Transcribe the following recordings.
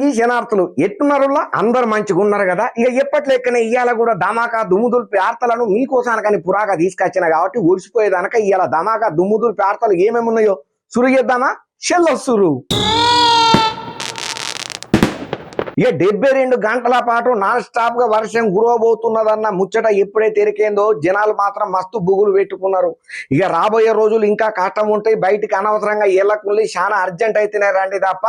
అందరికీ శనార్థులు ఎట్టున్నారులా? అందరు మంచిగా ఉన్నారు కదా. ఇక ఎప్పట్లెక్కనే ఇవాళ కూడా ధమాకా దుమ్ముదులు ప్రార్థనలను మీకోసానికని పురాగా తీసుకొచ్చిన కాబట్టి ఒడిసిపోయేదానక ఇవాళ ధమాకా దుమ్ముదులు ప్రార్థనలు ఏమేమి ఉన్నాయో సురు చేద్దామా? షెల్లొస్తురు ఇక డెబ్బై రెండు గంటల పాటు నాన్ స్టాప్గా వర్షం గురవబోతున్నదన్న ముచ్చట ఎప్పుడే తెరికేందో జనాలు మాత్రం మస్తు బుగులు పెట్టుకున్నారు. ఇక రాబోయే రోజులు ఇంకా కష్టం ఉంటాయి. బయటికి అనవసరంగా ఎల్లకుండి చాలా అర్జెంట్ అయితేనే రండి తప్ప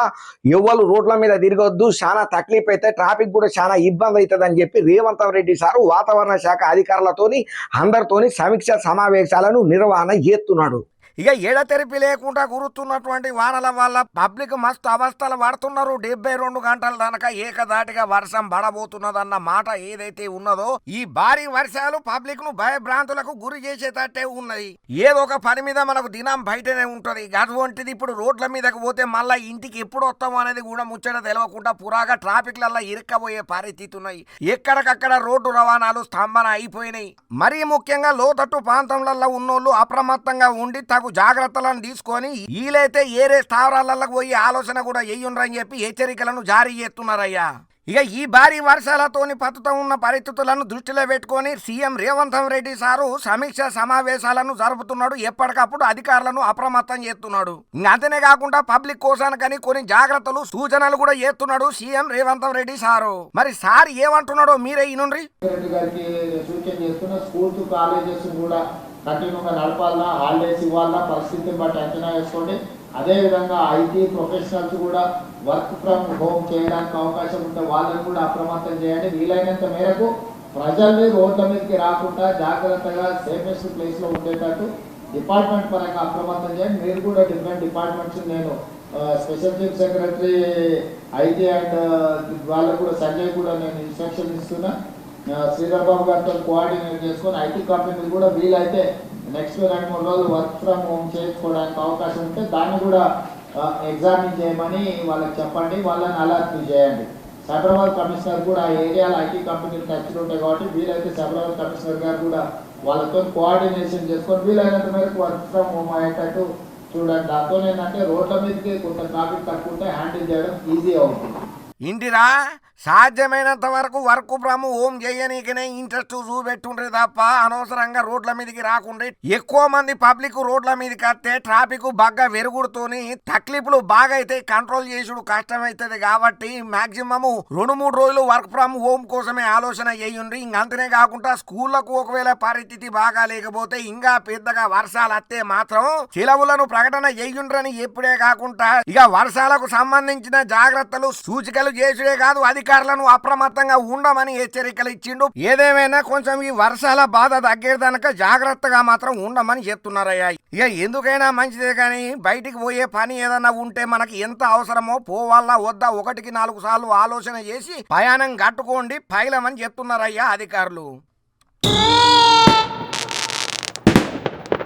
ఎవ్వరు రోడ్ల మీద తిరగొద్దు. చాలా తక్లీఫ్ అయితే ట్రాఫిక్ కూడా చాలా ఇబ్బంది అవుతుంది అని చెప్పి రేవంత్ రెడ్డి సారు వాతావరణ శాఖ అధికారులతోని అందరితోని సమీక్ష సమావేశాలను నిర్వహణ చేస్తున్నాడు. ఇక ఎడతెరిపి లేకుండా గురుతున్నటువంటి వానల వల్ల పబ్లిక్ మస్తు అవస్థలు పడుతున్నారు. డెబ్బై రెండు గంటల దానక ఏకదాటిగా వర్షం పడబోతున్నదన్న మాట ఏదైతే ఉన్నదో ఈ భారీ వర్షాలు పబ్లిక్ను భయభ్రాంతులకు గురి చేసేటట్టే ఉన్నది. ఏదో ఒక పని మీద మనకు దినం బయటనే ఉంటది. అటువంటిది ఇప్పుడు రోడ్ల మీదకి పోతే మళ్ళా ఇంటికి ఎప్పుడు వస్తాం అనేది కూడా ముచ్చట తెలియకుండా పురాగా ట్రాఫిక్ లల్లా ఇరుక్కబోయే పరిస్థితి ఉన్నాయి ఎక్కడికక్కడ రోడ్డు రవాణాలు స్తంభన అయిపోయినాయి. మరీ ముఖ్యంగా లోతట్టు ప్రాంతంలలో ఉన్నోళ్ళు అప్రమత్తంగా ఉండి తగు జాగ్రత్తలను తీసుకొని వీలైతే ఏరే స్థావరాలకు పోయి ఆలోచన కూడా చెయ్యుండ్రని చెప్పి హెచ్చరికలను జారీ చేస్తున్నారయ్యా. ఇక ఈ భారీ వర్షాలతోని పతుతం ఉన్న పరిస్థితులను దృష్టిలో పెట్టుకొని సీఎం రేవంత్ రెడ్డి సారు సమీక్ష సమావేశాలను జరుపుతున్నాడు. ఎప్పటికప్పుడు అధికారులను అప్రమత్తం చేస్తున్నాడు. అంతనే కాకుండా పబ్లిక్ కోసానికని కొన్ని జాగ్రత్తలు సూచనలు కూడా చేస్తున్నాడు సీఎం రేవంత్ రెడ్డి సారు. మరి సార్ ఏమంటున్నాడో మీరే ఇనుండ్రి కంటిన్యూగా నడపాలన్నా హాలిడేస్ ఇవ్వాలన్నా పరిస్థితిని బట్టి అంచనా వేసుకోండి. అదేవిధంగా ఐటీ ప్రొఫెషనల్స్ కూడా వర్క్ ఫ్రమ్ హోమ్ చేయడానికి అవకాశం ఉంటే వాళ్ళని కూడా అప్రమత్తం చేయండి. వీలైనంత మేరకు ప్రజల్ని రోడ్ల మీదకి రాకుండా జాగ్రత్తగా సేఫెస్ట్ ప్లేస్లో ఉండేటట్టు డిపార్ట్మెంట్ పరంగా అప్రమత్తం చేయండి. మీరు కూడా డిఫరెంట్ డిపార్ట్మెంట్స్ నేను special chief secretary IT and వాళ్ళకు కూడా సంజయ్ కూడా నేను ఇన్స్ట్రక్షన్ ఇస్తున్నా. శ్రీరాబాబు గారితో కోఆర్డినేట్ చేసుకొని ఐటీ కంపెనీలు కూడా వీలైతే నెక్స్ట్ రెండు మూడు రోజులు వర్క్ ఫ్రమ్ హోమ్ చేసుకోవడానికి అవకాశం ఉంటే దాన్ని కూడా ఎగ్జామిన్ చేయమని వాళ్ళకి చెప్పండి వాళ్ళని అలర్ట్ చేయండి. సైబరాబాద్ కమిషనర్ కూడా ఆ ఏరియాలో ఐటీ కంపెనీలు టచ్లు ఉంటాయి కాబట్టి వీలైతే సైబరాబాద్ కమిషనర్ గారు కూడా వాళ్ళతో కోఆర్డినేషన్ చేసుకొని వీలైనంత మేరకు వర్క్ ఫ్రమ్ హోమ్ అయ్యేటట్టు చూడండి. దాంతో ఏంటంటే రోడ్ల మీదకి కొంత ట్రాఫిక్ తక్కువ ఉంటే హ్యాండిల్ చేయడం ఈజీ అవుతుంది. ఇంటిరా సాధ్యమైనంత వరకు వర్క్ ఫ్రమ్ హోమ్ చేయనీకనే ఇంట్రెస్ట్ చూపెట్టుండ్రి తప్ప అనవసరంగా రోడ్ల మీదకి రాకుండా ఎక్కువ మంది పబ్లిక్ రోడ్ల మీదకి వస్తే ట్రాఫిక్ బాగా వెరుగుడుతోని తక్లీఫ్లు బాగా అయితే కంట్రోల్ చేసుడు కష్టమవుతుంది కాబట్టి మాక్సిమము రెండు మూడు రోజులు వర్క్ ఫ్రమ్ హోమ్ కోసమే ఆలోచన చేయండి ఇంకంతనే కాకుండా స్కూళ్ళకు ఒకవేళ పరిస్థితి బాగా లేకపోతే ఇంకా పెద్దగా వర్షాలు వస్తే మాత్రం సెలవులను ప్రకటన చేయుండ్రని ఎప్పుడే కాకుండా ఇక వర్షాలకు సంబంధించిన జాగ్రత్తలు సూచికలు చేసుడే కాదు అధికారులను అప్రమత్తంగా ఉండమని హెచ్చరికలు ఇచ్చిండు. ఏదేమైనా కొంచెం ఈ వర్షాల బాధ తగ్గేదనక జాగ్రత్తగా మాత్రం ఉండమని చెప్తున్నారయ్యా. ఇక ఎందుకైనా మంచిదే కానీ బయటికి పోయే పని ఏదన్నా ఉంటే మనకి ఎంత అవసరమో పోవాలా వద్దా ఒకటికి నాలుగు సార్లు ఆలోచన చేసి ప్రయాణం కట్టుకోండి పైలమని చెప్తున్నారయ్యా అధికారులు.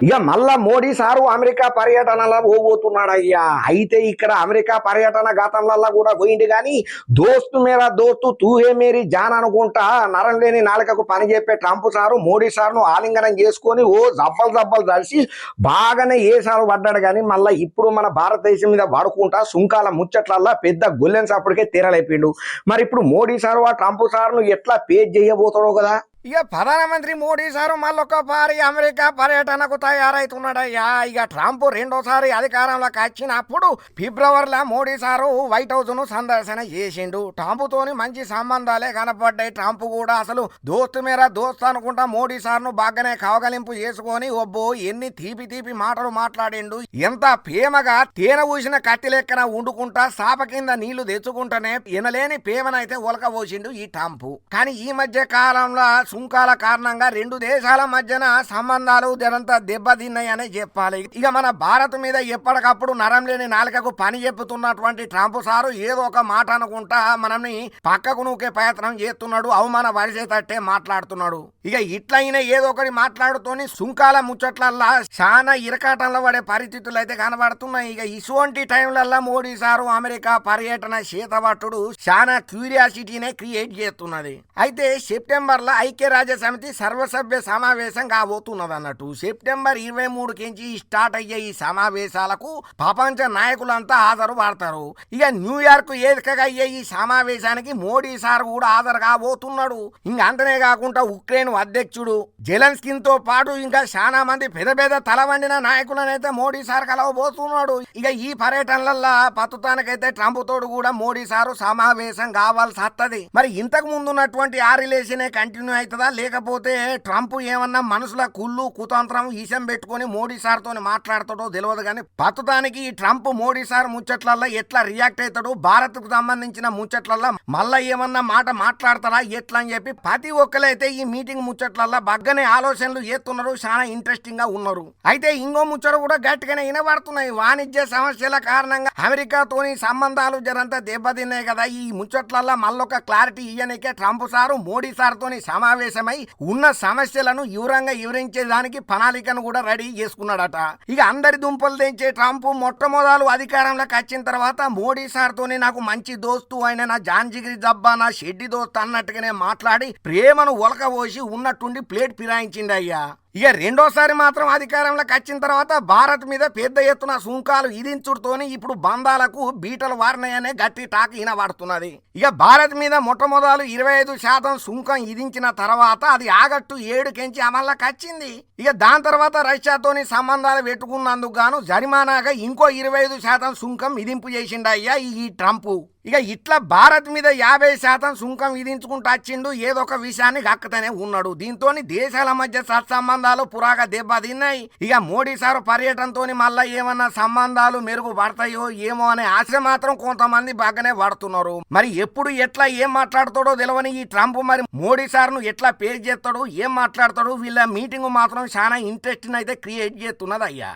ఇక మళ్ళా మోడీ సారు అమెరికా పర్యటనలో పోబోతున్నాడు అయ్యా అయితే ఇక్కడ అమెరికా పర్యటన గతంలో కూడా పోయింది కానీ దోస్తు మీద దోస్తు తూహే మేరీ జాన్ అనుకుంటా నరం లేని నాలుకకు పని చెప్పే ట్రంప్ సారు మోడీ సార్ను ఆలింగనం చేసుకొని ఓ జబ్బలు జబ్బలు కలిసి బాగానే ఏసాలు పడ్డాడు కానీ మళ్ళీ ఇప్పుడు మన భారతదేశం మీద పడుకుంటా సుంకాల ముచ్చట్లల్లా పెద్ద గొల్లెన్స్ అప్పటికే తీరలేపిండు. మరి ఇప్పుడు మోడీ సారు ఆ ట్రంప్ సార్ను ఎట్లా పేజ్ చేయబోతాడో కదా? ఇక ప్రధానమంత్రి మోడీ సారు మళ్ళొకసారి అమెరికా పర్యటనకు తయారవుతున్నాడయ్యా ఇక ట్రంప్ రెండోసారి అధికారంలోకి వచ్చినప్పుడు ఫిబ్రవరిలో మోడీ సారు వైట్ హౌస్ను సందర్శన చేసిండు. ట్రంప్తోని మంచి సంబంధాలే కనపడ్డాయి. ట్రంప్ కూడా అసలు దోస్తు మేర దోస్త్ అనుకుంటా మోడీ సార్ను బాగానే కవగలింపు చేసుకొని ఒబ్బో ఎన్ని తీపి తీపి మాటలు మాట్లాడిండు. ఎంత ప్రేమగా తేనె ఊసిన కత్తి లెక్కన వండుకుంటా సాప కింద నీళ్ళు తెచ్చుకుంటానే ఎనలేని ప్రేమనైతే ఒలకబోసిండు ఈ ట్రంప్. కానీ ఈ మధ్య కాలంలో సుంకాల కారణంగా రెండు దేశాల మధ్యన సంబంధాలు జరంతా దెబ్బతిన్నాయనే చెప్పాలి. ఇక మన భారత్ మీద ఎప్పటికప్పుడు నరం లేని నాలుకకు పని చెప్పుతున్నటువంటి ట్రంప్ సారు ఏదో ఒక మాట అనుకుంటా మనల్ని పక్కకు నూకే ప్రయత్నం చేస్తున్నాడు అవమాన పరిచేటట్టే మాట్లాడుతున్నాడు. ఇక ఇట్లయినా ఏదో ఒకటి మాట్లాడుతూనే సుంకాల ముచ్చట్లల్లా చాలా ఇరకాటంలో పడే పరిస్థితులు అయితే కనబడుతున్నాయి. ఇక ఇటువంటి టైంలల్లా మోడీ సారు అమెరికా పర్యటన శీతభట్టుడు చాలా క్యూరియాసిటీనే క్రియేట్ చేస్తున్నది. అయితే సెప్టెంబర్లో ఐక్య ఐక్యరాజ్య సమితి సర్వసభ్య సమావేశం కాబోతున్నది అన్నట్టు సెప్టెంబర్ ఇరవై మూడుకించి స్టార్ట్ అయ్యే ఈ సమావేశాలకు ప్రపంచ నాయకులంతా హాజరు పడతారు ఇక న్యూయార్క్ ఏదికగా అయ్యే ఈ సమావేశానికి మోడీ సార్ కూడా హాజరు కాబోతున్నాడు ఇంకా అంతనే కాకుండా ఉక్రెయిన్ అధ్యక్షుడు జెలెన్స్కిన్తో పాటు ఇంకా చాలా మంది పెద్ద పెద్ద తల వండిన నాయకులనైతే మోడీ సార్ కలవబోతున్నాడు. ఇక ఈ పర్యటనలల్లో పతుతానికైతే ట్రంప్ తోడు కూడా మోడీ సారు సమావేశం కావాల్సి వస్తుంది మరి ఇంతకు ముందు ఉన్నటువంటి ఆ రిలేషనే కంటిన్యూ అవుతుంది? లేకపోతే ట్రంప్ ఏమన్నా మనసుల కుళ్ళు కుతంత్రం ఈశం పెట్టుకొని మోడీ సార్ తోని మాట్లాడతాడో తెలియదు కానీ పత్తుతానికి ఈ ట్రంప్ మోడీ సార్ ముచ్చట్లల్లో ఎట్లా రియాక్ట్ అవుతాడు భారత్కు సంబంధించిన ముచ్చట్లల్లో మళ్ళా ఏమన్నా మాట మాట్లాడతారా ఎట్లా అని చెప్పి ప్రతి ఒక్కరైతే ఈ మీటింగ్ ముచ్చట్లల్లో బగ్గనే ఆలోచనలు చేస్తున్నారు చాలా ఇంట్రెస్టింగ్గా ఉన్నారు. అయితే ఇంకో ముచ్చట కూడా గట్టిగానే వినబడుతున్నాయి. వాణిజ్య సమస్యల కారణంగా అమెరికాతోని సంబంధాలు జరంతా దెబ్బతిన్నాయి కదా. ఈ ముచ్చట్లల్లో మళ్ళొక క్లారిటీ ఇయ్యనికే ట్రంప్ సారు మోడీ సార్ తోని సమావేశమై ఉన్న సమస్యలను వివరంగా వివరించేదానికి ప్రణాళికను కూడా రెడీ చేసుకున్నాడట. ఇక అందరి దుంపలు తెంచే ట్రంప్ మొట్టమొదలు అధికారంలోకి వచ్చిన తర్వాత మోడీ సార్ తోని నాకు మంచి దోస్తు ఆయన నా జాంజిగిరి జబ్బా నా షెడ్డి దోస్తు అన్నట్టుగానే మాట్లాడి ప్రేమను ఒలకబోసి ఉన్నట్టుండి ప్లేట్ ఫిరాయించిండయ్యా. ఇక రెండోసారి మాత్రం అధికారంలోకి వచ్చిన తర్వాత భారత్ మీద పెద్ద ఎత్తున సుంకాలు విధించుడుతోని ఇప్పుడు బంధాలకు బీటలు వారినాయనే గట్టి టాక్ ఈనబడుతున్నది. ఇక భారత్ మీద మొట్టమొదలు ఇరవై ఐదు శాతం సుంకం విధించిన తర్వాత అది ఆగట్టు ఏడుకెంచి అమల్లోకి వచ్చింది. ఇక దాని తర్వాత రష్యాతోని సంబంధాలు పెట్టుకున్నందుకు గాను జరిమానాగా ఇంకో ఇరవై ఐదు శాతం సుంకం విధింపు చేసిండయ్యా ఈ ట్రంప్. ఇక ఇట్లా భారత్ మీద యాభై శాతం సుంకం విధించుకుంటూ వచ్చిండు ఏదో ఒక విషయాన్ని గక్కతనే ఉన్నాడు. దీంతో దేశాల మధ్య సత్సంబంధాలు పురాగా దెబ్బతిన్నాయి. ఇక మోడీ సారు పర్యటనతోని మళ్ళా ఏమన్నా సంబంధాలు మెరుగుపడతాయో ఏమో అనే ఆశ మాత్రం కొంతమంది బాగానే పడుతున్నారు. మరి ఎప్పుడు ఎట్లా ఏం మాట్లాడతాడో తెలియని ఈ ట్రంప్ మరి మోడీ సార్ను ఎట్లా పేరు చేస్తాడు ఏం మాట్లాడతాడు వీళ్ళ మీటింగ్ మాత్రం చాలా ఇంట్రెస్టింగ్ అయితే క్రియేట్ చేస్తున్నది అయ్యా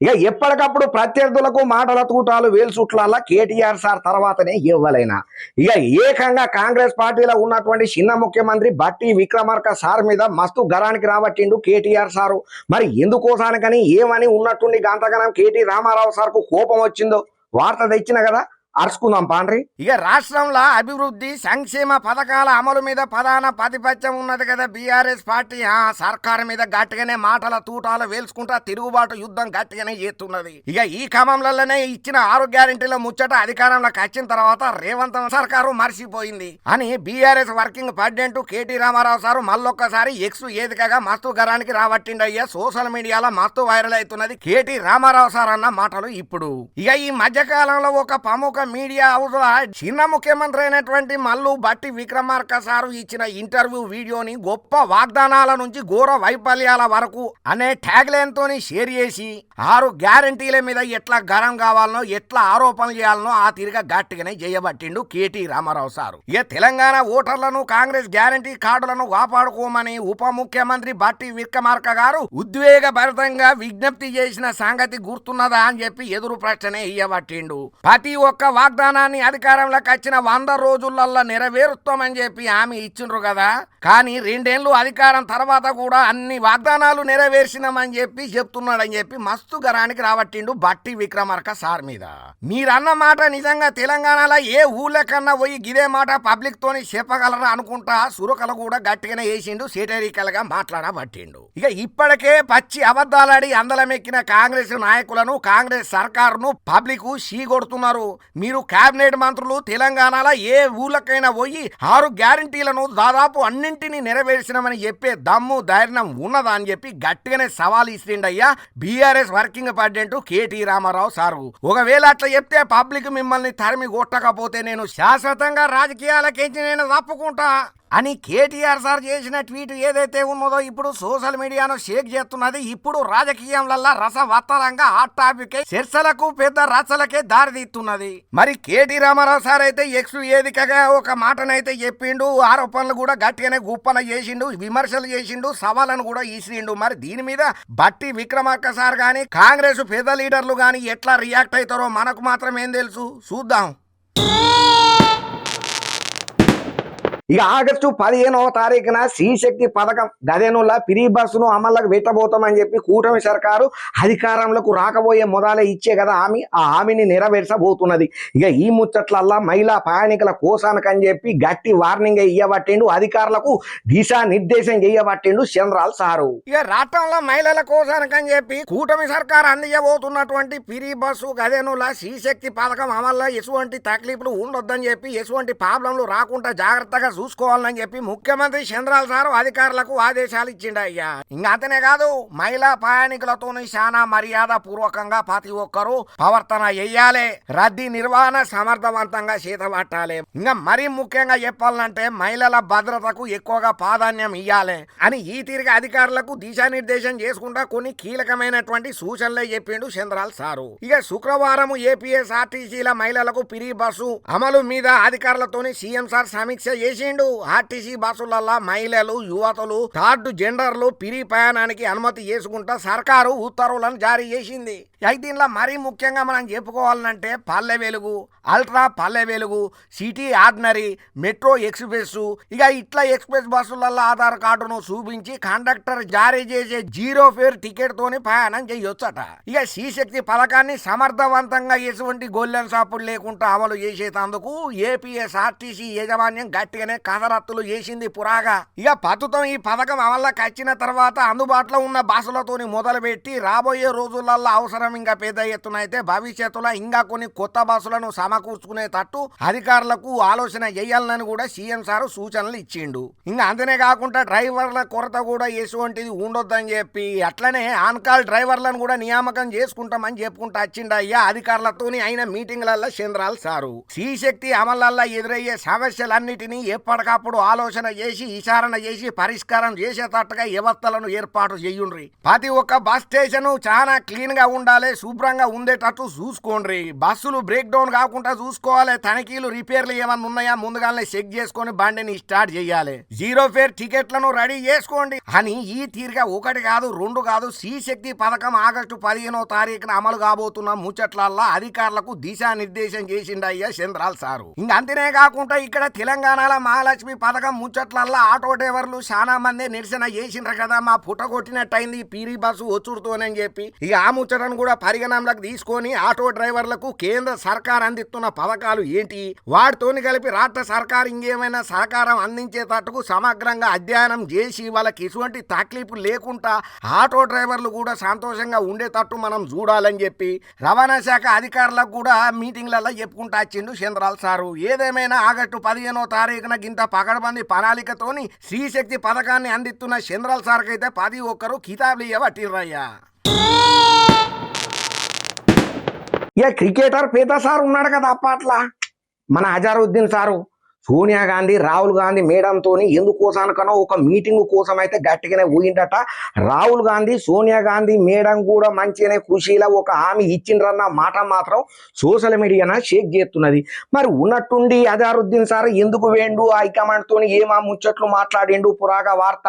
ఇక ఎప్పటికప్పుడు ప్రత్యర్థులకు మాటల తూటాలు వేల్చుట్లల్లా కేటీఆర్ సార్ తర్వాతనే ఇవ్వలేనా? ఇక ఏకంగా కాంగ్రెస్ పార్టీలో ఉన్నటువంటి చిన్న ముఖ్యమంత్రి బట్టి విక్రమార్క సార్ మీద మస్తు గరానికి రాబట్టిండు కేటీఆర్ సారు. మరి ఎందుకోసానికని ఏమని ఉన్నట్టుండి గంతగనం కేటీ రామారావు సార్కు కోపం వచ్చిందో? వార్త తెచ్చిన కదా? అరుచుకుందాం పాండ్రి. ఇక రాష్ట్రంలో అభివృద్ధి సంక్షేమ పథకాల అమలు మీద ప్రధాన ప్రతిపక్షం ఉన్నది కదా బీఆర్ఎస్ పార్టీ. ఆ సర్కారు మీద గట్టిగానే మాటల తూటాలు వేల్చుకుంటా తిరుగుబాటు యుద్ధం గట్టిగానే చేస్తున్నది. ఇక ఈ క్రమంలోనే ఇచ్చిన ఆరు గ్యారెంటీల ముచ్చట అధికారంలోకి వచ్చిన తర్వాత రేవంత్ సర్కారు మర్చిపోయింది అని BRS working president KT Rama Rao sir మళ్ళొక్కసారి ఎక్స్ ఏదికగా మస్తు గరానికి రాబట్టిండయ్యా సోషల్ మీడియాలో మస్తు వైరల్ అవుతున్నది కేటీ రామారావు సార్ అన్న మాటలు ఇప్పుడు. ఇక ఈ మధ్య కాలంలో ఒక ప్రముఖ మీడియా హౌస్లో చిన్న ముఖ్యమంత్రి అయినటువంటి మల్లు బట్టి విక్రమార్క సారు ఇచ్చిన ఇంటర్వ్యూ వీడియోని గొప్ప వాగ్దానాల నుంచి ఘోర వైఫల్యాల వరకు అనే ట్యాగ్ లైన్ తోని షేర్ చేసి ఆరు గ్యారంటీల మీద ఎట్లా గరం కావాలనో ఎట్లా ఆరోపణలు చేయాలనో ఆ తిరిగా గట్టిగానే చేయబట్టిండు కేటీ రామారావు సారు. ఇక తెలంగాణ ఓటర్లను కాంగ్రెస్ గ్యారంటీ కార్డులను కాపాడుకోమని ఉప ముఖ్యమంత్రి బట్టి విక్రమార్క గారు ఉద్వేగభరితంగా విజ్ఞప్తి చేసిన సంగతి గుర్తున్నదా అని చెప్పి ఎదురు ప్రశ్నే ఇయ్యబట్టిండు. ప్రతి ఒక్క వాగ్దానాన్ని అధికారంలోకి వచ్చిన వంద రోజులల్లో నెరవేరుస్తామని చెప్పి ఆమె ఇచ్చిండ్రు కదా. కానీ రెండేళ్ళు అధికారం తర్వాత కూడా అన్ని వాగ్దానాలు నెరవేర్చినామని చెప్పి చెప్తున్నాడని చెప్పి మస్తు గరానికి రాబట్టిండు బట్టి విక్రమార్క సార్ మీద. మీరన్న మాట నిజంగా తెలంగాణలో ఏ ఊళ్ళో కన్నా పోయి గిదే మాట పబ్లిక్ తోని చెప్పగలరా అనుకుంటా సురకలు కూడా గట్టిగానే వేసిండు సెటరికల్గా మాట్లాడబట్టిండు. ఇక ఇప్పటికే పచ్చి అబద్ధాలాడి అందలమెక్కిన కాంగ్రెస్ నాయకులను కాంగ్రెస్ సర్కారును పబ్లిక్ కొడుతున్నారు మీరు కేబినెట్ మంత్రులు తెలంగాణలో ఏ ఊళ్ళకైనా పోయి ఆరు గ్యారంటీలను దాదాపు అన్నింటినీ నెరవేర్చినామని చెప్పే దమ్ము ధైర్యం ఉన్నదా అని చెప్పి గట్టిగానే సవాల్ ఇస్తుండయ్యా BRS working president KT Rama Rao sir. ఒకవేళ అట్లా చెప్తే పబ్లిక్ మిమ్మల్ని తరిమి కొట్టకపోతే నేను శాశ్వతంగా రాజకీయాలకేంచి నేను తప్పుకుంటా? అని కేటీఆర్ సార్ చేసిన ట్వీట్ ఏదైతే ఉన్నదో ఇప్పుడు సోషల్ మీడియాను షేక్ చేస్తున్నది ఇప్పుడు రాజకీయంలల్లా రసవత్తరంగా హాట్ టాపిక్ చర్చలకు పెద్ద రచలకే దారితీస్తున్నది. మరి కేటీ రామారావు సార్ అయితే ఎక్స్ వేదికగా ఒక మాటనైతే చెప్పిండు ఆరోపణలు కూడా గట్టిగానే గుప్పన చేసిండు విమర్శలు చేసిండు సవాలను కూడా ఇసిండు మరి దీని మీద బట్టి విక్రమార్క సార్ గాని కాంగ్రెస్ పెద్ద లీడర్లు గాని ఎట్లా రియాక్ట్ అవుతారో మనకు మాత్రం ఏం తెలుసు? చూద్దాం. ఇక ఆగస్టు పదిహేనవ తారీఖున శ్రీశక్తి పథకం గదేనుల పిరి బస్సును అమల్లోకి పెట్టబోతామని చెప్పి కూటమి సర్కారు అధికారంలోకి రాకబోయే మొదలే ఇచ్చే కదా హామీ. ఆ హామీని నెరవేర్చబోతున్నది. ఇక ఈ ముచ్చట్లల్లా మహిళా ప్రయాణికుల కోసానికని చెప్పి గట్టి వార్నింగ్ ఇయ్యబట్టిండు అధికారులకు దిశా నిర్దేశం చేయబట్టిండు చంద్రాల్ సారు. ఇక రాష్ట్రంలో మహిళల కోసానికని చెప్పి కూటమి సర్కారు అందియబోతున్నటువంటి పిరి బస్సు గదేనుల శ్రీశక్తి పథకం అమల్లో ఎటువంటి తక్లీఫ్లు ఉండొద్దని చెప్పి ఎటువంటి ప్రాబ్లంలు రాకుండా జాగ్రత్తగా చూసుకోవాలని చెప్పి ముఖ్యమంత్రి చంద్రాల్ సారు అధికారులకు ఆదేశాలు ఇచ్చిండు అయ్యా. ఇంకా అతనే కాదు మహిళా ప్రయాణికులతోని చాలా మర్యాద పూర్వకంగా ప్రతి ఒక్కరూ ప్రవర్తన చెయ్యాలి రద్దీ నిర్వహణ సమర్థవంతంగా చేతబట్టాలి. ఇంకా మరీ ముఖ్యంగా చెప్పాలంటే మహిళల భద్రతకు ఎక్కువగా ప్రాధాన్యం ఇయ్యాలి అని ఈ తీరిక అధికారులకు దిశానిర్దేశం చేసుకుంటా కొన్ని కీలకమైనటువంటి సూచనలే చెప్పిండు చంద్రాల్ సారు. ఇక శుక్రవారం ఏపీఎస్ఆర్టీసీల మహిళలకు పిరి బస్సు అమలు మీద అధికారులతోని సీఎం సార్ సమీక్ష చేసి చేసిండు ఆర్టీసీ బస్సులల్లా మహిళలు యువతలు థర్డ్ జెండర్లు పిరి ప్రయాణానికి అనుమతి చేసుకుంటా సర్కారు ఉత్తర్వులను జారీ చేసింది. అయితే దీనిలో మరీ ముఖ్యంగా మనం చెప్పుకోవాలంటే Palle Velugu ultra Palle Velugu city ordinary metro express ఇక ఇట్లా ఎక్స్ప్రెస్ బస్సులలో ఆధార్ కార్డును చూపించి కండక్టర్ జారీ చేసే జీరో ఫేర్ టికెట్ తోని ప్రయాణం చేయొచ్చట. ఇక శ్రీశక్తి పథకాన్ని సమర్థవంతంగా ఎటువంటి గొల్లెన్ షాపులు లేకుండా అమలు చేసేటందుకు ఏపీఎస్ ఆర్టీసీ యాజమాన్యం గట్టిగానే కథరత్తులు చేసింది పురాగా. ఇక ప్రస్తుతం ఈ పథకం అమల్లోకి వచ్చిన తర్వాత అందుబాటులో ఉన్న భాషలతోని మొదలుపెట్టి రాబోయే రోజులలో అవసరం ఇంకా పెద్ద ఎత్తున అయితే భవిష్యత్తులో ఇంకా కొన్ని కొత్త బస్సులను సమకూర్చుకునేటట్టు అధికారులకు ఆలోచన చేయాలని కూడా సీఎం సారు సూచనలు ఇచ్చిండు. ఇంకా అంతనే కాకుండా డ్రైవర్ల కొరత కూడా ఎటువంటిది ఉండొద్దని చెప్పి అట్లనే ఆన్కాల్ డ్రైవర్లను కూడా నియామకం చేసుకుంటామని చెప్పుకుంటా వచ్చిండు అయ్యా అధికారులతోని అయిన మీటింగ్లలో చంద్రాలు సారు. శ్రీశక్తి అమలల్లో ఎదురయ్యే సమస్యలన్నిటినీ ఎప్పటికప్పుడు ఆలోచన చేసి విచారణ చేసి పరిష్కారం చేసేటట్టుగా వ్యవస్థలను ఏర్పాటు చేయుండ్రి. ప్రతి ఒక్క బస్ స్టేషన్ చాలా క్లీన్గా ఉండాలి శుభ్రంగా ఉండేటట్టు చూసుకోండి బస్సులు బ్రేక్ డౌన్ కాకుండా చూసుకోవాలి తనిఖీలు రిపేర్లు ఏమన్నా ఉన్నాయా ముందుగానే చెక్ చేసుకొని బండిని స్టార్ట్ చేయాలి. జీరో ఫేర్ టికెట్లను రెడీ చేసుకోండి. అని ఈ తీరుగా ఒకటి కాదు రెండు కాదు శ్రీశక్తి పథకం ఆగస్టు పదిహేనో తారీఖున అమలు కాబోతున్న ముచ్చట్లల్లా అధికారులకు దిశానిర్దేశం చేసిండయ్యా చంద్రాల్ సారు. ఇంక అంతేనే కాకుండా ఇక్కడ తెలంగాణలో మహాలక్ష్మి పథకం ముచ్చట్లల్లా ఆటో డ్రైవర్లు చాలా మంది నిరసన చేసిండ్రు కదా మా పుట్ట కొట్టినట్టయింది పీరీ బస్సు వచ్చుడుతోనని చెప్పి. ఇక ఆ ముచ్చటను కూడా పరిగణనలోకి తీసుకొని ఆటో డ్రైవర్లకు కేంద్ర సర్కార్ అందిస్తున్న పథకాలు ఏంటి? వాటితోని కలిపి రాష్ట్ర సర్కార్ ఇంకేమైనా సహకారం అందించేటట్టుకు సమగ్రంగా అధ్యయనం చేసి వాళ్ళకి ఎటువంటి తక్లీఫ్ లేకుండా ఆటో డ్రైవర్లు కూడా సంతోషంగా ఉండేటట్టు మనం చూడాలని చెప్పి రవాణా శాఖ అధికారులకు కూడా మీటింగ్లలో చెప్పుకుంటా వచ్చిండు చంద్రాల్ సారు. ఏదేమైనా ఆగస్టు పదిహేనో తారీఖున గింత పగడబంది ప్రణాళికతోని శ్రీశక్తి పథకాన్ని అందిస్తున్న చంద్రాల్ సార్కైతే పది ఒక్కరు కితాబులు ఇవ్వట్టిర్రయ్యా ఇక క్రికెటర్ పేద సార్ ఉన్నాడు కదా అప్పట్లా? మన అజారుద్దీన్ సారు. సోనియా గాంధీ రాహుల్ గాంధీ మేడంతో ఎందుకోసానికనో ఒక మీటింగ్ కోసం అయితే గట్టిగానే పోయిండట. రాహుల్ గాంధీ సోనియా గాంధీ మేడం కూడా మంచిగానే కృషిలో ఒక హామీ ఇచ్చిండ్రన్న మాట మాత్రం సోషల్ మీడియాన షేక్ చేస్తున్నది. మరి ఉన్నట్టుండి అజారుద్దీన్ సార్ ఎందుకు వేండు హైకమాండ్ తోని ఏమా ముచ్చట్లు మాట్లాడిండు పురాగా వార్త?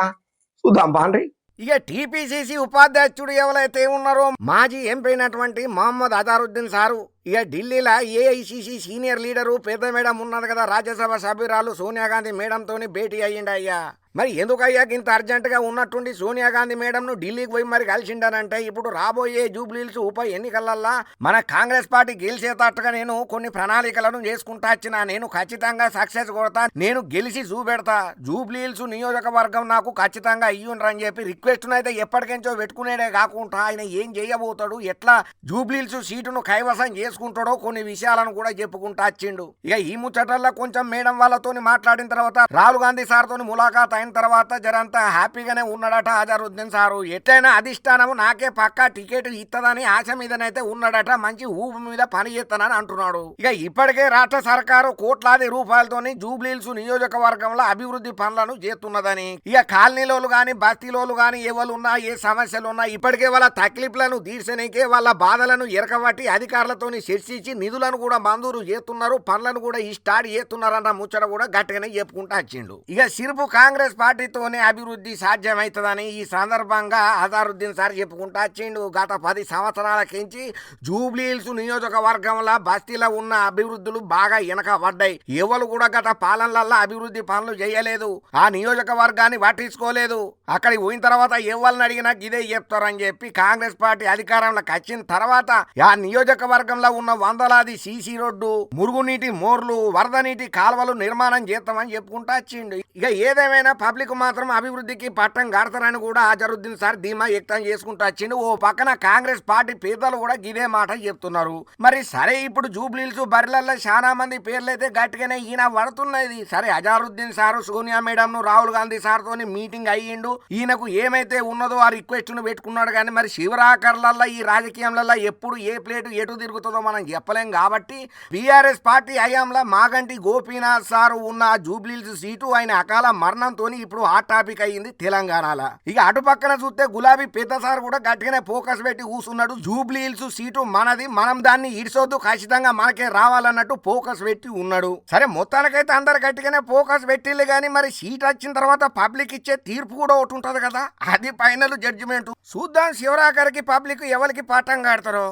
చూద్దాం బాండ్రి. ఇక టీపీసీసీ ఉపాధ్యక్షుడు ఎవరైతే ఉన్నారో మాజీ ఎంపైనటువంటి మహమ్మద్ అజారుద్దీన్ సారు ఇక ఢిల్లీలో ఏఐసిసి సీనియర్ లీడరు పెద్ద మేడం ఉన్నది కదా రాజ్యసభ సభ్యురాలు సోనియా గాంధీ మేడంతోని భేటీ అయ్యిండయ్యా. మరి ఎందుకు ఇంత అర్జెంటుగా ఉన్నట్టుండి సోనియా గాంధీ మేడంను ఢిల్లీకి పోయి మరి కలిసిండానంటే? ఇప్పుడు రాబోయే జూబ్లీల్స్ ఉప ఎన్నికలల్లా మన కాంగ్రెస్ పార్టీ గెలిచేటట్టుగా నేను కొన్ని ప్రణాళికలను చేసుకుంటా వచ్చిన నేను ఖచ్చితంగా సక్సెస్ కొడతా నేను గెలిచి చూపెడతా జూబ్లీల్స్ నియోజకవర్గం నాకు ఖచ్చితంగా అయ్యుండ్రని చెప్పి రిక్వెస్ట్ అయితే ఎప్పటికెంచో పెట్టుకునేదే కాకుండా ఆయన ఏం చేయబోతాడు? ఎట్లా జూబ్లీల్స్ సీటును కైవసం చేసుకుంటాడో కొన్ని విషయాలను కూడా చెప్పుకుంటా వచ్చిండు. ఇక ఈ ముచ్చటల్లో కొంచెం మేడం వాళ్ళతోని మాట్లాడిన తర్వాత రాహుల్ గాంధీ సార్ తోని ములాఖాత్ అయిన తర్వాత జరంతా హ్యాపీగానే ఉన్నాడట అజరుద్దీన్ సారు. ఎట్లయినా అధిష్టానము నాకే పక్కా టికెట్ ఇత్తదని ఆశ మీదనైతే ఉన్నాడట మంచి ఊపు మీద పని చేస్తానని అంటున్నాడు. ఇక ఇప్పటికే రాష్ట్ర సర్కారు కోట్లాది రూపాయలతోని జూబ్లీల్స్ నియోజకవర్గంలో అభివృద్ధి పనులను చేస్తున్నదని. ఇక కాలనీలోలు గాని బస్తీలోలు గాని ఎవరున్నా ఏ సమస్యలున్నా ఇప్పటికే వాళ్ళ తక్లీఫ్లను తీర్చనీకే వాళ్ళ బాధలను ఎరకబట్టి అధికారులతోని చర్చించి నిధులను కూడా మంజూరు చేస్తున్నారు పనులను కూడా ఈ స్టార్ట్ చేస్తున్నారన్న ముచ్చట కూడా గట్టిగానే చెప్పుకుంటా వచ్చిండు. ఇక సిరుపు కాంగ్రెస్ కాంగ్రెస్ పార్టీతోనే అభివృద్ధి సాధ్యమవుతుందని ఈ సందర్భంగా అజారుద్దీన్ సార్ చెప్పుకుంటా వచ్చిండు గత పది సంవత్సరాల కించి జూబ్లీహిల్స్ నియోజకవర్గంలో బస్తీలో ఉన్న అభివృద్ధులు బాగా వెనక పడ్డాయి ఎవరు కూడా గత పాలనలల్లో అభివృద్ధి పనులు చేయలేదు. ఆ నియోజకవర్గాన్ని పట్టించుకోలేదు. అక్కడికి పోయిన తర్వాత ఎవరిని అడిగినా ఇదే చెప్తారని చెప్పి కాంగ్రెస్ పార్టీ అధికారంలోకి వచ్చిన తర్వాత ఆ నియోజకవర్గంలో ఉన్న వందలాది సీసీ రోడ్డు మురుగునీటి మోర్లు వరద నీటి కాలువలు నిర్మాణం చేస్తామని చెప్పుకుంటా వచ్చిండు ఇక ఏదేమైనా పబ్లిక్ మాత్రం అభివృద్ధికి పట్టం కడతారని కూడా అజరుద్దీన్ సార్ ధీమా వ్యక్తం చేసుకుంటూ వచ్చిండు. ఓ పక్కన కాంగ్రెస్ పార్టీ పేదలు కూడా ఇదే మాట చెప్తున్నారు. మరి సరే ఇప్పుడు జూబ్లీల్స్ బరిలల్లో చాలా మంది పేర్లైతే గట్టిగానే ఈయన పడుతున్నది. సరే అజారుద్దీన్ సార్ సోనియా మేడం ను రాహుల్ గాంధీ సార్ తోని మీటింగ్ అయ్యిండు. ఈయనకు ఏమైతే ఉన్నదో ఆ రిక్వెస్ట్ను పెట్టుకున్నాడు కానీ మరి శివరాకర్లల్లో ఈ రాజకీయంలలో ఎప్పుడు ఏ ప్లేటు ఎటు తిరుగుతుందో మనం చెప్పలేం కాబట్టి బీఆర్ఎస్ పార్టీ హయాంలో మాగంటి గోపీనాథ్ సారు ఉన్న జూబ్లీల్స్ సీటు ఆయన అకాల మరణంతో ఇప్పుడు హాట్ టాపిక్ అయ్యింది తెలంగాణలో. ఇక అటు పక్కన చూస్తే గులాబీ పెద్ద సార్ కూడా గట్టిగానే ఫోకస్ పెట్టి కూసున్నాడు. జూబ్లీల్స్ సీటు మనది మనం దాన్ని ఇడిసొద్దు ఖచ్చితంగా మనకే రావాలన్నట్టు ఫోకస్ పెట్టి ఉన్నాడు. సరే మొత్తానికైతే అందరు గట్టిగానే ఫోకస్ పెట్టిల్లు కానీ మరి సీట్ వచ్చిన తర్వాత పబ్లిక్ ఇచ్చే తీర్పు కూడా ఒకటి ఉంటుంది కదా? అది ఫైనల్ జడ్జిమెంట్ చూద్దాం శివరాఖరికి పబ్లిక్ ఎవరికి పాఠం కాడతారో.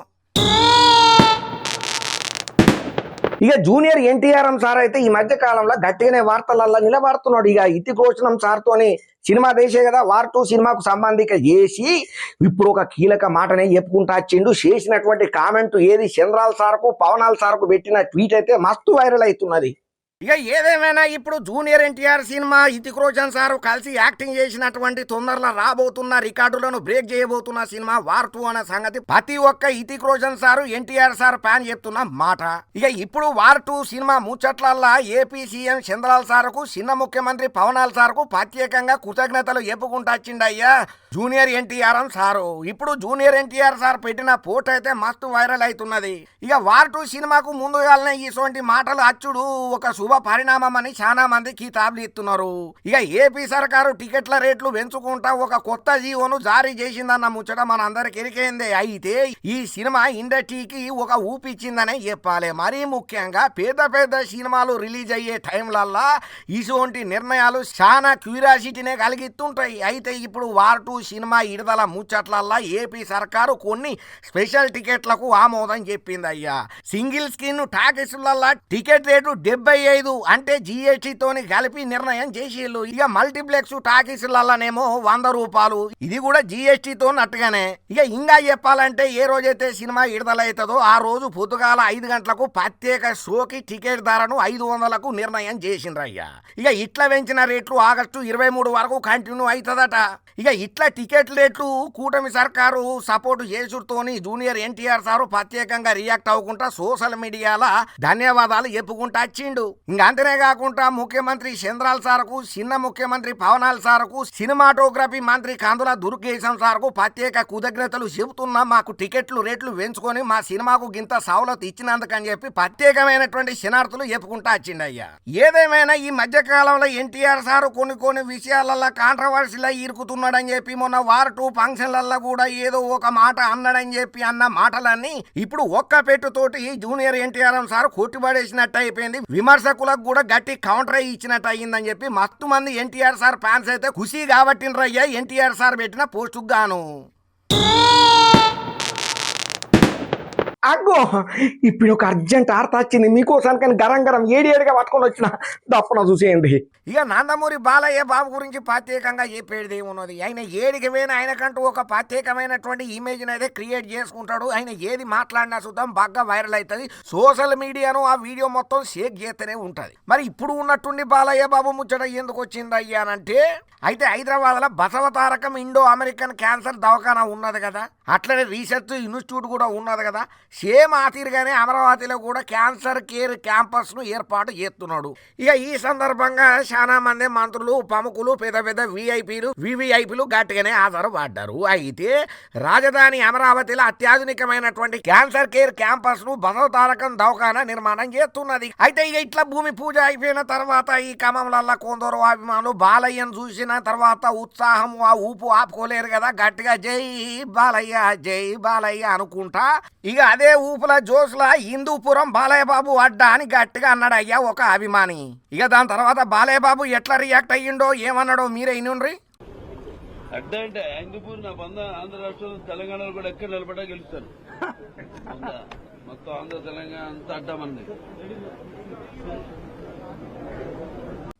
ఇక జూనియర్ ఎన్టీఆర్ సార్ అయితే ఈ మధ్య కాలంలో గట్టిగానే వార్తలల్లా నిలబడుతున్నాడు. ఇక ఇతి కోచనం సార్తోని సినిమా దేశే కదా వార్ టూ సినిమాకు సంబంధిక చేసి ఇప్పుడు ఒక కీలక మాటనే చెప్పుకుంటా వచ్చిండు. చేసినటువంటి కామెంట్ ఏది? చంద్రాల సార్కు పవనాల సార్కు పెట్టిన ట్వీట్ అయితే మస్తు వైరల్ అవుతున్నది. ఇక ఏదేమైనా ఇప్పుడు junior NTR cinema Hrithik Roshan sir కలిసి యాక్టింగ్ చేసినటువంటి తొందరలో రాబోతున్న రికార్డులను బ్రేక్ చేయబోతున్న సినిమా వార్ టూ అనే సంగతి ప్రతి ఒక్క Hrithik Roshan sir NTR sir fan చెప్తున్న మాట. ఇక ఇప్పుడు వార్ టూ సినిమా ముచ్చట్లల్లా ఏపీ సీఎం చంద్రాల్ సార్కు చిన్న ముఖ్యమంత్రి పవనాల్ సార్కు ప్రత్యేకంగా కృతజ్ఞతలు చెప్పుకుంటాచ్చిండయ్యా జూనియర్ ఎన్టీఆర్ అని సారు. ఇప్పుడు జూనియర్ ఎన్టీఆర్ సార్ పెట్టిన ఫోటో అయితే మస్తు వైరల్ అవుతున్నది. ఇక వార్ టూ సినిమాకు ముందుగానే ఇటువంటి మాటలు అచ్చుడు ఒక శుభ పరిణామమని చాలా మంది కితాబులు ఇస్తున్నారు ఇక ఏపీ సర్కారు టికెట్ల రేట్లు పెంచుకుంటా ఒక కొత్త జీవోను జారీ చేసిందన్న ముచ్చట మన అందరికి అయితే ఈ సినిమా ఇండస్ట్రీకి ఒక ఊపిచ్చిందనే చెప్పాలి. మరీ ముఖ్యంగా పెద్ద పెద్ద సినిమాలు రిలీజ్ అయ్యే టైంలల్లా ఇటువంటి నిర్ణయాలు చాలా క్యూరియాసిటీనే కలిగిస్తుంటాయి. అయితే ఇప్పుడు వార్ టూ సినిమా విడుదల ముచ్చట్లల్లా ఏపీ సర్కారు కొన్ని స్పెషల్ టికెట్లకు ఆమోదం చెప్పింది అయ్యా సింగిల్ స్క్రీన్ టాకీసులల్లా టికెట్ రేటు డెబ్బై లేదు. అంటే GST కలిపి నిర్ణయం చేసేళ్ళు. ఇక మల్టీప్లెక్స్ టాకీసులల్లనేమో వంద రూపాయలు. ఇది కూడా GST నట్టుగానే. ఇక ఇంకా చెప్పాలంటే ఏ రోజైతే సినిమా విడుదలవుతుందో ఆ రోజు పొద్దుగాల ఐదు గంటలకు ప్రత్యేక షోకి టికెట్ ధరను ఐదు వందలకు నిర్ణయం చేసిండ్రయ్యా ఇక ఇట్లా పెంచిన రేట్లు ఆగస్టు ఇరవై మూడు వరకు కంటిన్యూ అవుతుందట ఇక ఇట్లా టికెట్ రేట్లు కూటమి సర్కారు సపోర్ట్ చేసుడుతోని జూనియర్ ఎన్టీఆర్ సారు ప్రత్యేకంగా రియాక్ట్ అవ్వకుండా సోషల్ మీడియాలో ధన్యవాదాలు చెప్పుకుంటా వచ్చిండు. ఇంకా అంతనే కాకుండా ముఖ్యమంత్రి చంద్రాల సార్కు చిన్న ముఖ్యమంత్రి పవనాల్ సార్కు సినిమాటోగ్రఫీ మంత్రి కందుల దుర్గేశం సార్కు ప్రత్యేక కృతజ్ఞతలు చెబుతున్నా మాకు టికెట్లు రేట్లు పెంచుకొని మా సినిమాకు గింత సవలతు ఇచ్చినందుకని చెప్పి ప్రత్యేకమైనటువంటి శనార్థులు చెప్పుకుంటా వచ్చిండయ్యా. ఏదేమైనా ఈ మధ్య కాలంలో ఎన్టీఆర్ సార్ కొన్ని కొన్ని విషయాలలో కాంట్రవర్సీలో ఇరుకుతున్నాడని చెప్పి మొన్న వార్ టూ ఫంక్షన్లలో కూడా ఏదో ఒక మాట అన్నాడని చెప్పి అన్న మాటలన్నీ ఇప్పుడు ఒక్క పెట్టుతోటి జూనియర్ ఎన్టీఆర్ సార్ కొట్టిపడేసినట్టు అయిపోయింది విమర్శకులకు కూడా గట్టి కౌంటర్ ఇచ్చినట్టు అయ్యిందని చెప్పి మస్తు మంది ఎన్టీఆర్ సార్ ఫ్యాన్స్ అయితే ఖుషి కాబట్టినరయ్యా ఎన్టీఆర్ సార్ పెట్టిన పోస్టుకు గాను. అగ్గో ఇప్పుడు ఒక అర్జెంట్ ఆర్త వచ్చింది. మీకోసానికి కానీ గరం గరం ఏడి ఏడిగా పట్టుకొని వచ్చిన దప్పున చూసేయండి. ఇక నందమూరి బాలయ్య బాబు గురించి ప్రత్యేకంగా చెప్పేది ఏమున్నది? ఆయన ఏడికి పోయిన ఆయనకంటూ ఒక ప్రత్యేకమైనటువంటి ఇమేజ్ అయితే క్రియేట్ చేసుకుంటాడు. ఆయన ఏది మాట్లాడినా చూద్దాం. బాగా వైరల్ అవుతుంది సోషల్ మీడియాను ఆ వీడియో మొత్తం షేక్ చేస్తూనే ఉంటుంది. మరి ఇప్పుడు ఉన్నట్టుండి బాలయ్య బాబు ముచ్చట ఎందుకు వచ్చింది అయ్యానంటే అయితే హైదరాబాద్లో బసవతారకం ఇండో అమెరికన్ క్యాన్సర్ దవాఖానా ఉన్నది కదా. అట్లనే రీసెర్చ్ ఇన్స్టిట్యూట్ కూడా ఉన్నది కదా. సేమ్ ఆతిరిగానే అమరావతిలో కూడా క్యాన్సర్ కేర్ క్యాంపస్ను ఏర్పాటు చేస్తున్నాడు. ఇక ఈ సందర్భంగా చాలా మంది మంత్రులు ప్రముఖులు పెద్ద పెద్ద విఐపీలు వివిఐపీలు గట్టిగానే ఆధారపడ్డారు అయితే రాజధాని అమరావతిలో అత్యాధునికమైనటువంటి క్యాన్సర్ కేర్ క్యాంపస్ను బసవతారకం దవాఖానా నిర్మాణం చేస్తున్నది. అయితే ఇక ఇట్లా భూమి పూజ అయిపోయిన తర్వాత ఈ క్రమంలో కొందరు అభిమానులు బాలయ్యను చూసిన తర్వాత ఉత్సాహం ఆ ఊపు ఆపుకోలేరు కదా. గట్టిగా జై బాలయ్య బాలయ్య జై బాలయ్య అనుకుంటా. ఇక అదే ఊపుల జోసుల హిందూపురం బాలయ్య బాబు అడ్డా అని గట్టిగా అన్నాడు అయ్యా ఒక అభిమాని. ఇక దాని తర్వాత బాలయ్య బాబు ఎట్లా రియాక్ట్ అయ్యిండో ఏమన్నాడో మీరే ఇనుండ్రి. అడ్డా అంటే హిందూపూర్ నా బంద ఆంధ్ర రాష్ట్రం తెలంగాణలో కూడా ఎక్కడ నిలబడ్డా గెలుస్తాను మొత్తం ఆంధ్ర తెలంగాణ అంతా అడ్డా మంది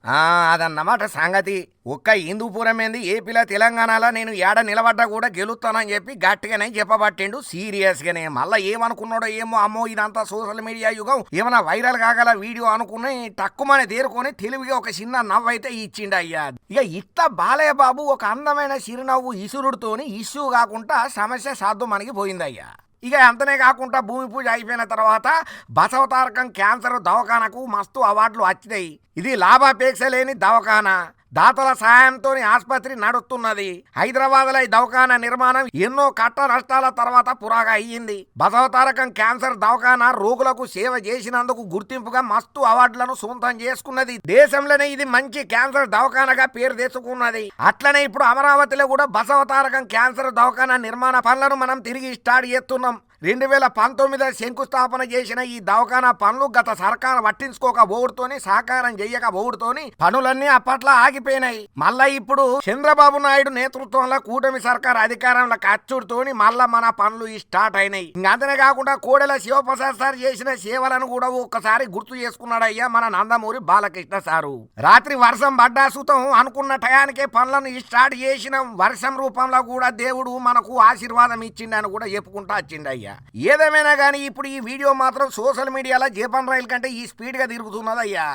అదన్నమాట సంగతి. ఒక్క హిందూపురం ఏంది ఏపీలో తెలంగాణలో నేను ఏడ నిలబడ్డా కూడా గెలుస్తానని చెప్పి గట్టిగానే చెప్పబట్టిండు. సీరియస్గానే. మళ్ళీ ఏమనుకున్నాడో ఏమో అమ్మో ఇదంతా సోషల్ మీడియా యుగం. ఏమైనా వైరల్ కాగల వీడియో అనుకుని తక్కువని తేరుకొని తెలివిగా ఒక చిన్న నవ్వైతే ఇచ్చిండు అయ్యా ఇక ఇట్లా బాలయ్య బాబు ఒక అందమైన చిరునవ్వు ఇసురుడితోని ఇష్యూ కాకుండా సమస్య సాధ్యం మనకి పోయిందయ్యా. ఇక అంతనే కాకుండా భూమి పూజ అయిపోయిన తర్వాత బసవతారకం క్యాన్సర్ దవాఖానకు మస్తు అవార్డులు వచ్చినాయి. ఇది లాభాపేక్ష లేని దవాఖానా. దాతల సహాయంతో ఆసుపత్రి నడుస్తున్నది. హైదరాబాద్లో ఈ దవాఖానా నిర్మాణం ఎన్నో కట్ట నష్టాల తర్వాత పురాగా అయ్యింది. బసవతారకం క్యాన్సర్ దవాఖానా రోగులకు సేవ చేసినందుకు గుర్తింపుగా మస్తు అవార్డులను సొంతం చేసుకున్నది. దేశంలోనే ఇది మంచి క్యాన్సర్ దవాఖానగా పేరు తెచ్చుకున్నది. అట్లనే ఇప్పుడు అమరావతిలో కూడా బసవతారకం క్యాన్సర్ దవాఖానా నిర్మాణ పనులను మనం తిరిగి స్టార్ట్ చేస్తున్నాం. రెండు వేల పంతొమ్మిది శంకుస్థాపన చేసిన ఈ దవాఖానా పనులు గత సర్కారు పట్టించుకోక ఓడుతోని సహకారం చెయ్యక ఓడుతోని పనులన్నీ అప్పట్లో ఆగిపోయినాయి. మళ్ళా ఇప్పుడు చంద్రబాబు నాయుడు నేతృత్వంలో కూటమి సర్కార్ అధికారంలో ఖర్చుడుతోని మళ్ళా మన పనులు స్టార్ట్ అయినాయి. ఇంకా అంతనే కాకుండా కోడెల శివప్రసాద్ సార్ చేసిన సేవలను కూడా ఒక్కసారి గుర్తు చేసుకున్నాడయ్యా మన నందమూరి బాలకృష్ణ సారు. రాత్రి వర్షం పడ్డా సుతం అనుకున్న టయానికే పనులను స్టార్ట్ చేసిన వర్షం రూపంలో కూడా దేవుడు మనకు ఆశీర్వాదం ఇచ్చిండని కూడా చెప్పుకుంటా వచ్చిండయ్యా. ఏదేమైనా కానీ ఇప్పుడు ఈ వీడియో మాత్రం సోషల్ మీడియాలో జపాన్ రైల్ కంటే ఈ స్పీడ్గా తిరుగుతున్నది తిరుగుతున్నదయ్యా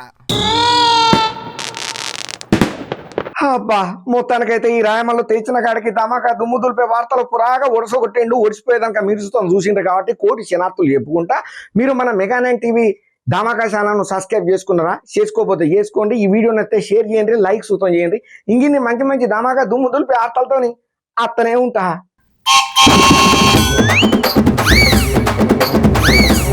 అబ్బా మొత్తానికైతే ఈ రాయమల్లు తెచ్చిన కాడికి ధమాకా దుమ్ము దులిపే వార్తలు పురాగా ఒడస కొట్టేండు ఒడిసిపోయేదాకా మీరు చూసిండ్రు కాబట్టి కోటి శనార్థులు చెప్పుకుంటా. మీరు మన మెగా నైన్ టీవీ ధమాకా ఛానల్ను సబ్స్క్రైబ్ చేసుకున్నారా? చేసుకోకపోతే చేసుకోండి. ఈ వీడియో నచ్చితే షేర్ చేయండి లైక్ సూతం చేయండి. ఇంకిన్ని మంచి మంచి ధమాకా దుమ్ము దులిపే వార్తలతోని అత్తనే ఉంటా. Thank you.